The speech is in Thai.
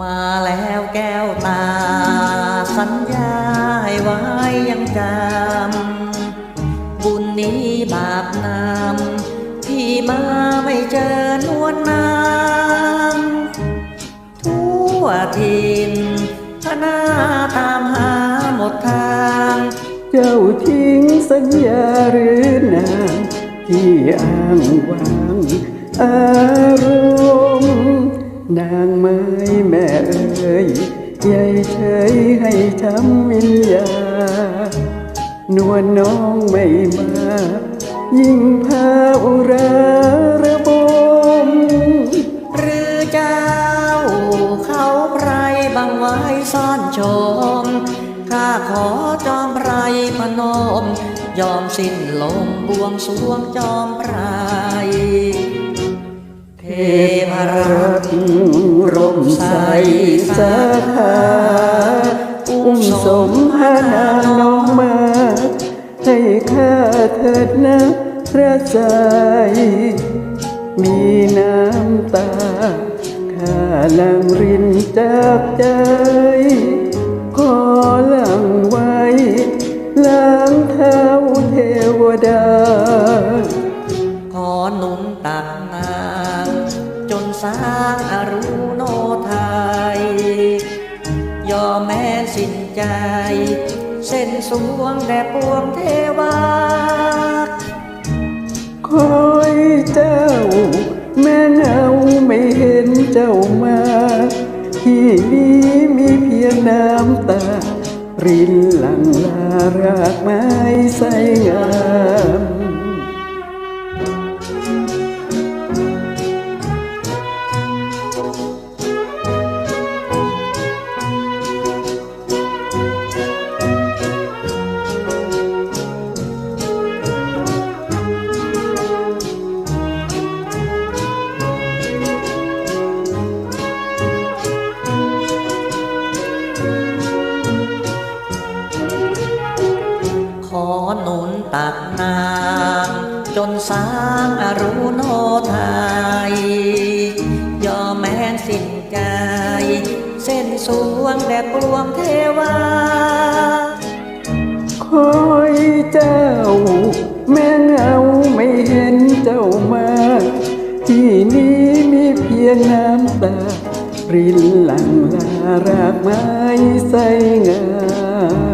มาแล้วแก้วตา สัญญาให้ไว้ยังจำบุญนี้บาปนำที่มาไม่เจอนวลนางทั่วทินพนาตามหาหมดทาง เจ้าทิ้งสัญญาหรือนางที่อ้างวางอารมณ์ นางไม้แม่เอ่ยใหญ่เฉยให้ทำวิญญานวลน้องไม่มา ยิ่งพาอุราระบมหรือเจ้าเขาไพรบังไว้ซ่อนชม ข้าขอจอมไพรพนม ยอมสิ้นลมบวงสวงจอมไพรเทพรักษ์ ร่มใสสาขาอุ้มสมพานาน้องมา ให้ข้าเถิดนะพระใจ มีน้ำตาข้าลังรินจากใจขอหลังไว้ล้างเท้าเทวดา ขอหนุนตักนาง จนสร้างอรุโนไทย ยอมแม้สิ้นใจ เส้นสวงแด่ปวงเทวาคอยเจ้า แม่เงาไม่เห็นเจ้ามา ที่นี้มีเพียงน้ำตา รินหลังลารากไม้ใสงา มขอหนุนตักนางจนสร้างอรุโนไทยยอมแม้นสิ้นใจ เส้นสวงแด่ปวงเทวา คอยเจ้า แม่เงาไม่เห็นเจ้ามา ที่นี้มีเพียงน้ำตา รินหลังลารากไม้ใสงาม